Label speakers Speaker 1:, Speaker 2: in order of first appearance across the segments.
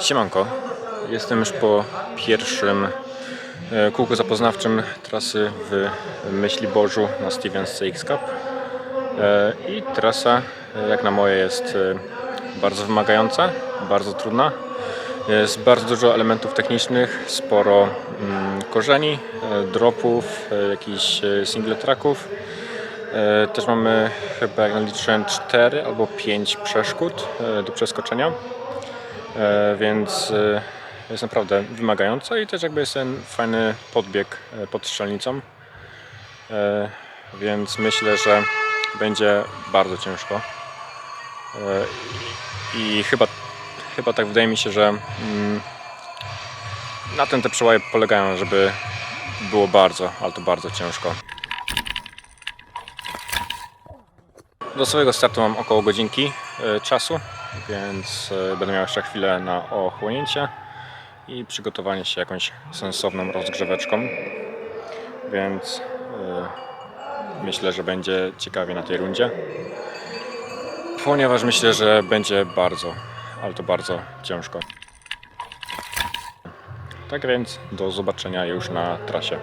Speaker 1: Siemanko, jestem już po pierwszym e, kółku zapoznawczym trasy w Myśliborzu na Stevens CX Cup E, i trasa e, jak na moje jest bardzo wymagająca, bardzo trudna. Jest bardzo dużo elementów technicznych, sporo mm, korzeni, dropów, jakichś single tracków. Też mamy chyba jak naliczyłem 4 albo 5 przeszkód do przeskoczenia. E, więc e, jest naprawdę wymagająca i też jakby jest ten fajny podbieg e, pod strzelnicą. Więc myślę, że będzie bardzo ciężko. I chyba, chyba tak wydaje mi się, że mm, na tym te przełaje polegają, żeby było bardzo, ale to bardzo ciężko. Do swojego startu mam około godzinki czasu, więc e, będę miał jeszcze chwilę na ochłonięcie i przygotowanie się jakąś sensowną rozgrzeweczką. Więc e, myślę, że będzie ciekawie na tej rundzie. Ponieważ myślę, że będzie bardzo, ale to bardzo ciężko. Tak więc do zobaczenia już na trasie.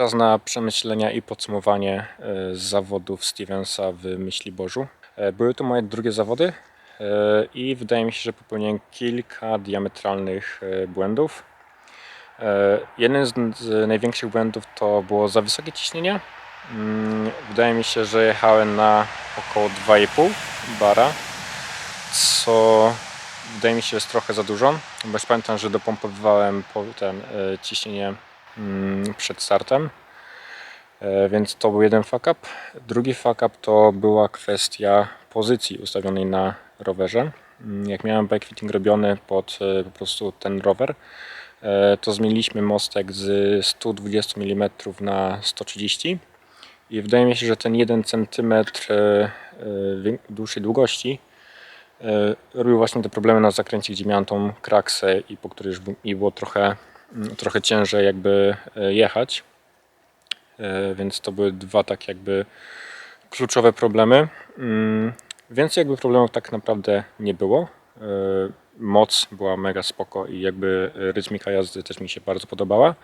Speaker 1: Czas na przemyślenia i podsumowanie e, zawodów Stevensa w Myśliborzu. E, Były to moje drugie zawody e, i wydaje mi się, że popełniłem kilka diametralnych błędów. Jeden z, największych błędów to było za wysokie ciśnienie. Mm, Wydaje mi się, że jechałem na około 2,5 bara, co wydaje mi się jest trochę za dużo, bo pamiętam, że dopompowywałem po ten e, ciśnienie przed startem, E, więc to był jeden fuck up. Drugi fuck up to była kwestia pozycji ustawionej na rowerze. Mm, Jak miałem bike fitting robiony pod e, po prostu ten rower, e, to zmieniliśmy mostek z 120 mm na 130 i wydaje mi się, że ten 1 cm dłuższej długości robił właśnie te problemy na zakręcie, gdzie miałem tą kraksę i po której już mi było trochę, mm, trochę ciężej jakby e, jechać. E, Więc to były dwa tak jakby kluczowe problemy. Mm, Więcej jakby problemów tak naprawdę nie było. E, Moc była mega spoko i jakby rytmika jazdy też mi się bardzo podobała.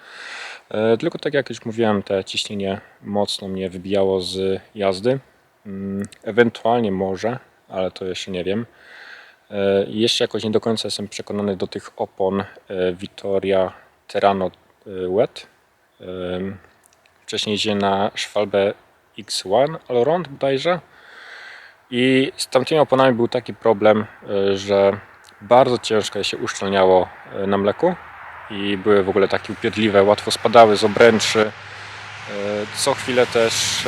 Speaker 1: Tylko tak jak już mówiłem, te ciśnienie mocno mnie wybijało z jazdy. Mm, Ewentualnie może, ale to jeszcze nie wiem. Jeszcze jakoś nie do końca jestem przekonany do tych opon Vittoria Terrano Wet. Em, Wcześniej jeździłem na Schwalbe X1 Allround bodajże. I z tamtymi oponami był taki problem, e, że bardzo ciężko je się uszczelniało e, na mleku i były w ogóle takie upierdliwe, łatwo spadały z obręczy. Co chwilę też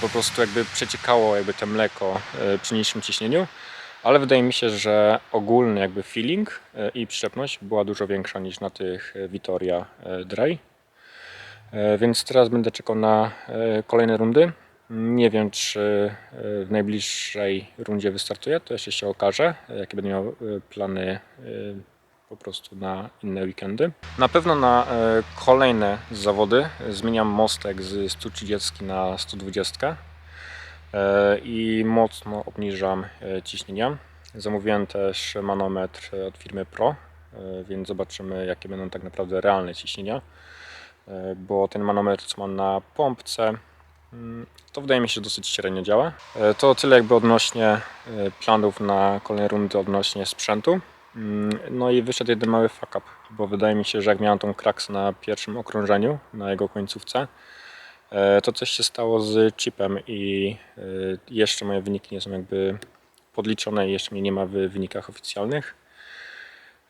Speaker 1: po prostu jakby przeciekało jakby te mleko przy niższym ciśnieniu, ale wydaje mi się, że ogólny jakby feeling e, i przyczepność była dużo większa niż na tych e, Vittoria e, Dry. Więc teraz będę czekał na kolejne rundy. Nie wiem, czy w najbliższej rundzie wystartuję, to jeszcze się okaże, jakie będę miał plany po prostu na inne weekendy. Na pewno na kolejne zawody zmieniam mostek z 130 na 120 e, i mocno obniżam e, ciśnienia. Zamówiłem też manometr e, od firmy Pro, e, więc zobaczymy jakie będą tak naprawdę realne ciśnienia e, bo ten manometr, co mam na pompce, mm, to wydaje mi się dosyć średnio działa. E, To tyle jakby odnośnie e, planów na kolejne rundy odnośnie sprzętu. Mm, No i wyszedł jeden mały fuck up, bo wydaje mi się, że jak miałem tą kraksę na pierwszym okrążeniu, na jego końcówce, e, to coś się stało z chipem i e, jeszcze moje wyniki nie są jakby podliczone i jeszcze mnie nie ma w wynikach oficjalnych.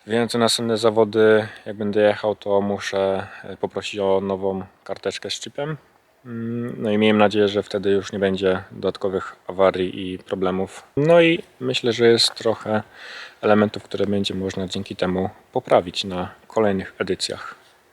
Speaker 1: Więc na następne zawody, jak będę jechał, to muszę e, poprosić o nową karteczkę z chipem. Mm, No i miejmy nadzieję, że wtedy już nie będzie dodatkowych awarii i problemów. No i myślę, że jest trochę elementów, które będzie można dzięki temu poprawić na kolejnych edycjach.